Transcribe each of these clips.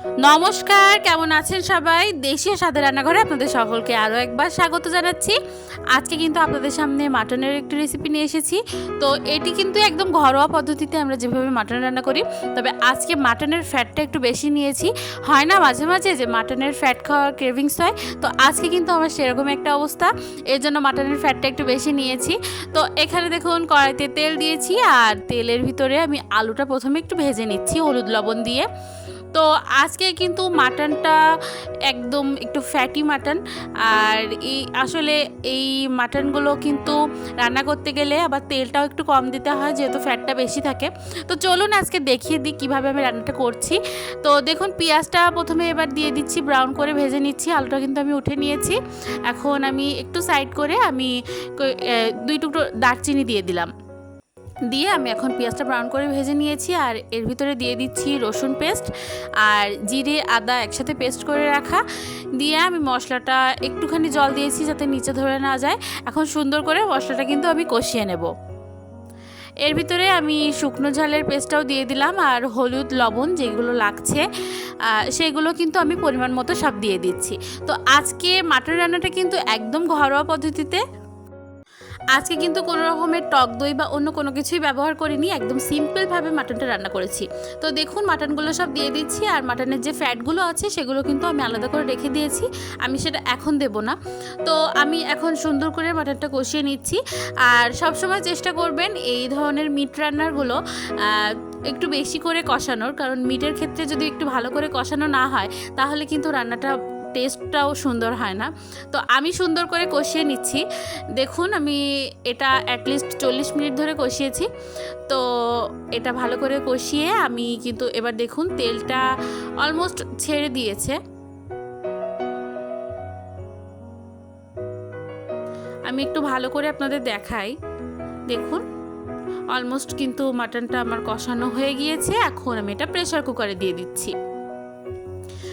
নমস্কার, কেমন আছেন সবাই? দেশীয় স্বাদের রান্নাঘরে আপনাদের সকলকে আরও একবার স্বাগত জানাচ্ছি। আজকে কিন্তু আপনাদের সামনে মাটনের একটি রেসিপি নিয়ে এসেছি। তো এটি কিন্তু একদম ঘরোয়া পদ্ধতিতে আমরা যেভাবে মাটন রান্না করি, তবে আজকে মাটনের ফ্যাটটা একটু বেশি নিয়েছি। হয় না মাঝে মাঝে যে মাটনের ফ্যাট খাওয়ার ক্রেভিংস হয়, তো আজকে কিন্তু আমার সেরকম একটা অবস্থা। এর জন্য মাটনের ফ্যাটটা একটু বেশি নিয়েছি। তো এখানে দেখুন, কড়াইতে তেল দিয়েছি, আর তেলের ভিতরে আমি আলুটা প্রথমে একটু ভেজে নিচ্ছি, হলুদ লবণ দিয়ে। তো আজকে কিন্তু মাটনটা একদম একটু ফ্যাটি মাটন। আর এই আসলে এই মাটনগুলো কিন্তু রান্না করতে গেলে আবার তেলটাও একটু কম দিতে হয়, যেহেতু ফ্যাটটা বেশি থাকে। তো চলুন আজকে দেখিয়ে দিই কীভাবে আমি রান্নাটা করছি। তো দেখুন, পেঁয়াজটা প্রথমে এবার দিয়ে দিচ্ছি ব্রাউন করে ভেজে নিচ্ছি, আলুটা কিন্তু আমি উঠে নিয়েছি। এখন আমি একটু সাইড করে আমি দুই টুকরো দারচিনি দিয়ে দিলাম। দিয়ে আমি এখন পেঁয়াজটা ব্রাউন করে ভেজে নিয়েছি আর এর ভিতরে দিয়ে দিচ্ছি রসুন পেস্ট আর জিরে, আদা একসাথে পেস্ট করে রাখা। দিয়ে আমি মশলাটা একটুখানি জল দিয়েছি যাতে নিচে ধরে না যায়। এখন সুন্দর করে মশলাটা কিন্তু আমি কষিয়ে নেব। এর ভিতরে আমি শুকনো ঝালের পেস্টটাও দিয়ে দিলাম আর হলুদ, লবণ যেগুলো লাগছে সেগুলো কিন্তু আমি পরিমাণ মতো সব দিয়ে দিচ্ছি। তো আজকে মাটন রান্নাটা কিন্তু একদম ঘরোয়া পদ্ধতিতে। আজকে কিন্তু কোনো রকমের টক দই বা অন্য কোনো কিছুই ব্যবহার করিনি, একদম সিম্পলভাবে মাটনটা রান্না করেছি। তো দেখুন মাটনগুলো সব দিয়ে দিচ্ছি আর মাটনের যে ফ্যাটগুলো আছে, সেগুলো কিন্তু আমি আলাদা করে রেখে দিয়েছি। আমি সেটা এখন দেব না। তো আমি এখন সুন্দর করে মাটনটা কষিয়ে নিচ্ছি। আর সবসময় চেষ্টা করবেন এই ধরনের মিট রান্নারগুলো একটু বেশি করে কষানোর। কারণ মিটের ক্ষেত্রে যদি একটু ভালো করে কষানো না হয়, তাহলে কিন্তু রান্নাটা টেস্টটাও সুন্দর হয় না। তো আমি সুন্দর করে কষিয়ে নিচ্ছি। দেখুন, আমি এটা অ্যাটলিস্ট চল্লিশ মিনিট ধরে কষিয়েছি। তো এটা ভালো করে কষিয়ে আমি কিন্তু এবার দেখুন, তেলটা অলমোস্ট ছেড়ে দিয়েছে। আমি একটু ভালো করে আপনাদের দেখাই। দেখুন অলমোস্ট কিন্তু মাটনটা আমার কষানো হয়ে গিয়েছে। এখন আমি এটা প্রেশার কুকারে দিয়ে দিচ্ছি।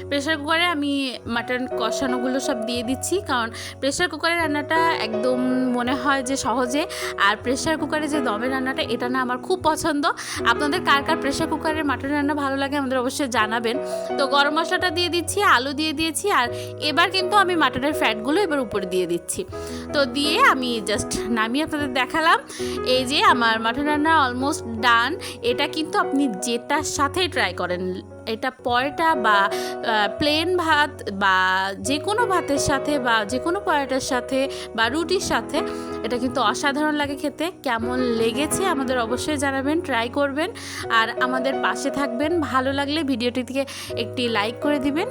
প্রেশার কুকারে আমি মাটন কষানোগুলো সব দিয়ে দিচ্ছি। কারণ প্রেশার কুকারে রান্নাটা একদম মনে হয় যে সহজে। আর প্রেশার কুকারে যে দমের রান্নাটা, এটা না আমার খুব পছন্দ। আপনাদের কার কার প্রেশার কুকারের মাটন রান্না ভালো লাগে আমাদের অবশ্যই জানাবেন। তো গরম মশলাটা দিয়ে দিচ্ছি, আলু দিয়ে দিয়েছি, আর এবার কিন্তু আমি মাটনের ফ্যাটগুলো এবার উপরে দিয়ে দিচ্ছি। তো দিয়ে আমি জাস্ট নামিয়ে আপনাদের দেখালাম। এই যে আমার মাটন রান্না অলমোস্ট ডান এটা কিন্তু আপনি যেটার সাথে ট্রাই করেন এটা পয়টা বা প্লেন ভাত বা যে কোনো ভাতের সাথে বা যে কোনো পয়টার সাথে বা রুটির সাথে, এটা কিন্তু অসাধারণ লাগে খেতে। কেমন লেগেছে আমাদের অবশ্যই জানাবেন ট্রাই করবেন। আর আমাদের পাশে থাকবেন। ভালো লাগলে ভিডিওটি থেকে একটি লাইক করে দিবেন।